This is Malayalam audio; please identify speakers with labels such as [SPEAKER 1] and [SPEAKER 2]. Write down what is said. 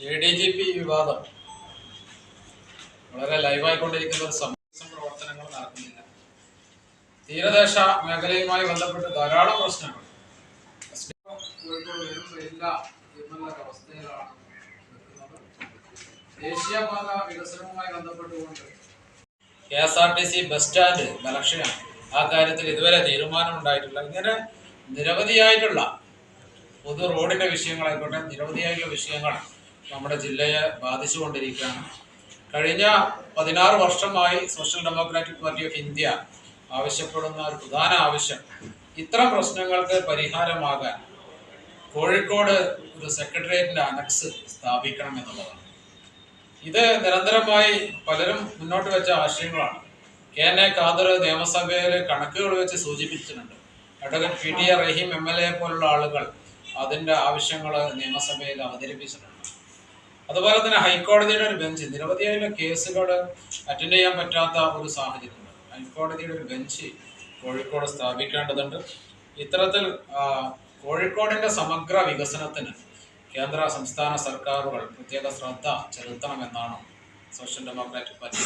[SPEAKER 1] എ ഡി ജി പി വിവാദം. വളരെ ലൈവായിക്കൊണ്ടിരിക്കുന്ന ഒരു സംരക്ഷണ പ്രവർത്തനങ്ങൾ നടക്കുന്നില്ല. തീരദേശ മേഖലയുമായി ബന്ധപ്പെട്ട് ധാരാളം പ്രശ്നങ്ങൾ. കോഴിക്കോട് വരും വരില്ല എന്നുള്ള അവസ്ഥയിലാണ് ദേശീയപാത വികസനവുമായി ബന്ധപ്പെട്ടുകൊണ്ട് K S R T C bus stand ബലക്ഷയാണ് ആ കാര്യത്തിൽ ഇതുവരെ തീരുമാനമുണ്ടായിട്ടില്ല. ഇങ്ങനെ നിരവധിയായിട്ടുള്ള പൊതു റോഡിന്റെ വിഷയങ്ങളായിക്കോട്ടെ നിരവധിയായിട്ടുള്ള വിഷയങ്ങൾ നമ്മുടെ ജില്ലയെ ബാധിച്ചുകൊണ്ടിരിക്കുകയാണ്. കഴിഞ്ഞ പതിനാറ് വർഷമായി social democratic party of India ആവശ്യപ്പെടുന്ന ഒരു പ്രധാന ആവശ്യം ഇത്തരം പ്രശ്നങ്ങൾക്ക് പരിഹാരമാകാൻ കോഴിക്കോട് ഒരു സെക്രട്ടേറിയറ്റിന്റെ അനക്സ് സ്ഥാപിക്കണം എന്നുള്ളതാണ്. ഇത് നിരന്തരമായി പലരും മുന്നോട്ട് വെച്ച ആശയങ്ങളാണ്. കെ എൻ എ ഖാദർ നിയമസഭയിൽ കണക്കുകൾ വെച്ച് സൂചിപ്പിച്ചിട്ടുണ്ട്. Advocate P T A Rahim M L A പോലുള്ള ആളുകൾ അതിന്റെ ആവശ്യങ്ങൾ നിയമസഭയിൽ അവതരിപ്പിച്ചിട്ടുണ്ട്. അതുപോലെ തന്നെ ഹൈക്കോടതിയുടെ ഒരു ബെഞ്ച് നിരവധിയായ കേസുകൾ അറ്റൻഡ് ചെയ്യാൻ പറ്റാത്ത ഒരു സാഹചര്യമുണ്ട് ഹൈക്കോടതിയുടെ ഒരു ബെഞ്ച് കോഴിക്കോട് സ്ഥാപിക്കേണ്ടതുണ്ട്. ഇത്തരത്തിൽ കോഴിക്കോടിന്റെ സമഗ്ര വികസനത്തിന് കേന്ദ്ര സംസ്ഥാന സർക്കാരുകൾ പ്രത്യേക ശ്രദ്ധ ചെലുത്തണമെന്നാണ് സോഷ്യൽ ഡെമോക്രാറ്റിക് പാർട്ടി